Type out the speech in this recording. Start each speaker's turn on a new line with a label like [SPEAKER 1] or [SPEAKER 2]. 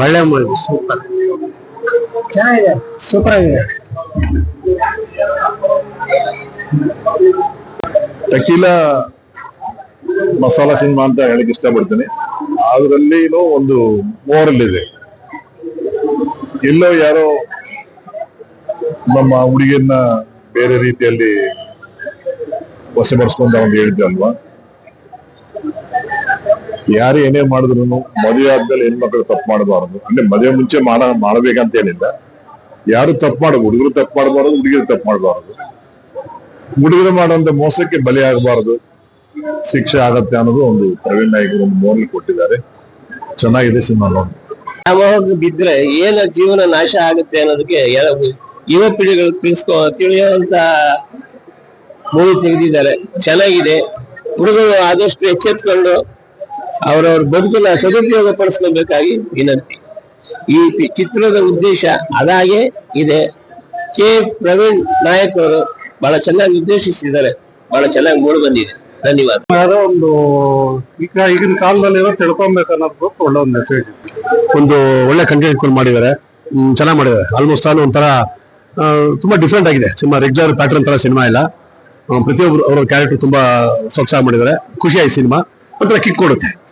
[SPEAKER 1] ಒಳ್ಳೆ movie super.
[SPEAKER 2] ಚೆನ್ನಾಗಿದೆ super ಆಗಿದೆ.
[SPEAKER 3] ಟಕೀಲ ಮಸಾಲಾ ಸಿನಿಮಾ ಅಂತ ಹೇಳಕ್ ಇಷ್ಟಪಡ್ತೀನಿ. ಅದರಲ್ಲಿ ಒಂದು ಮೋರಲ್ ಇದೆ ಎಲ್ಲೋ ಯಾರೋ ನಮ್ಮ ಹುಡುಗಿಯನ್ನ ಬೇರೆ ರೀತಿಯಲ್ಲಿ ವಶಪಡಿಸ್ಕೊಂತ ಒಂದು ಹೇಳಿದ್ದೆ ಅಲ್ವಾ? ಯಾರು ಏನೇ ಮಾಡಿದ್ರು ಮದುವೆ ಆದ್ಮೇಲೆ ಹೆಣ್ಮಕ್ಳು ತಪ್ಪು ಮಾಡಬಾರದು. ಅಂದ್ರೆ ಮದುವೆ ಮುಂಚೆ ಮಾಡ ಮಾಡಬೇಕಂತ ಏನಿಲ್ಲ ಯಾರು ತಪ್ಪು ಮಾಡ, ಹುಡುಗರು ತಪ್ಪು ಮಾಡಬಾರದು ಹುಡುಗಿರು ತಪ್ಪು ಮಾಡಬಾರದು. ಹುಡುಗರು ಮಾಡುವಂತ ಮೋಸಕ್ಕೆ ಬಲಿ ಆಗಬಾರದು. ಶಿಕ್ಷೆ ಆಗತ್ತೆ ಅನ್ನೋದು ಒಂದು ಪ್ರವೀಣ್ ನಾಯಕರು ಒಂದು ಮೋರ್ಲಿ ಕೊಟ್ಟಿದ್ದಾರೆ. ಚೆನ್ನಾಗಿದೆ ಸಿನಿಮಾ ನೋಡಿ.
[SPEAKER 1] ಯಾವಾಗ ಬಿದ್ರೆ ಏನ ಜೀವನ ನಾಶ ಆಗುತ್ತೆ ಅನ್ನೋದಕ್ಕೆ ಯುವ ಪೀಳಿಗೆಗಳು ತಿಳಿಸ್ಕೊ, ತಿಳಿಯುವಂತ ಮೂವಿ ತೆಗೆದಿದ್ದಾರೆ. ಚೆನ್ನಾಗಿದೆ. ಹುಡುಗರು ಆದಷ್ಟು ಎಚ್ಚೆತ್ಕೊಂಡು ಅವರವ್ರ ಬದುಕನ್ನ ಸದುಪಯೋಗ ಪಡಿಸ್ಕೋಬೇಕಾಗಿ ವಿನಂತಿ. ಈ ಪಿ- ಚಿತ್ರದ ಉದ್ದೇಶ ಅದಾಗೆ ಇದೆ. ಕೆ ಪ್ರವೀಣ್ ನಾಯಕ್ ಅವರು ಬಹಳ ಚೆನ್ನಾಗಿ ನಿರ್ದೇಶಿಸಿದ್ದಾರೆ. ಬಹಳ ಚೆನ್ನಾಗಿ ಮೂಡಿ ಬಂದಿದೆ. ಧನ್ಯವಾದ.
[SPEAKER 2] ಯಾವುದೋ ಒಂದು ಈಗ ಈಗಿನ ಕಾಲದಲ್ಲಿ ಏನೋ ತಿಳ್ಕೊಬೇಕು ಅನ್ನೋದು ಒಳ್ಳೆ ಒಂದು ಮೆಸೇಜ್
[SPEAKER 4] ಒಂದು ಒಳ್ಳೆ ಕಂಟೆಂಟ್ ಕೂಡ ಮಾಡಿದ್ದಾರೆ. ಹ್ಮ್, ಚೆನ್ನಾಗಿ ಮಾಡಿದ್ದಾರೆ. ಆಲ್ಮೋಸ್ಟ್ ಆಲ್ ಒಂಥರ ತುಂಬಾ ಡಿಫ್ರೆಂಟ್ ಆಗಿದೆ. ಸಿನಿಮಾ ರೆಗ್ಯುಲರ್ ಪ್ಯಾಟರ್ನ್ ತರ ಸಿನಿಮಾ ಇಲ್ಲ. ಪ್ರತಿಯೊಬ್ರು ಅವರ ಕ್ಯಾರೆಕ್ಟರ್ ತುಂಬಾ ಸೊಗಸಾಗಿ ಮಾಡಿದ್ದಾರೆ. ಖುಷಿ ಆಯ್ತು ಸಿನಿಮಾ ಒಂಥರ ಕಿಕ್ ಕೊಡುತ್ತೆ.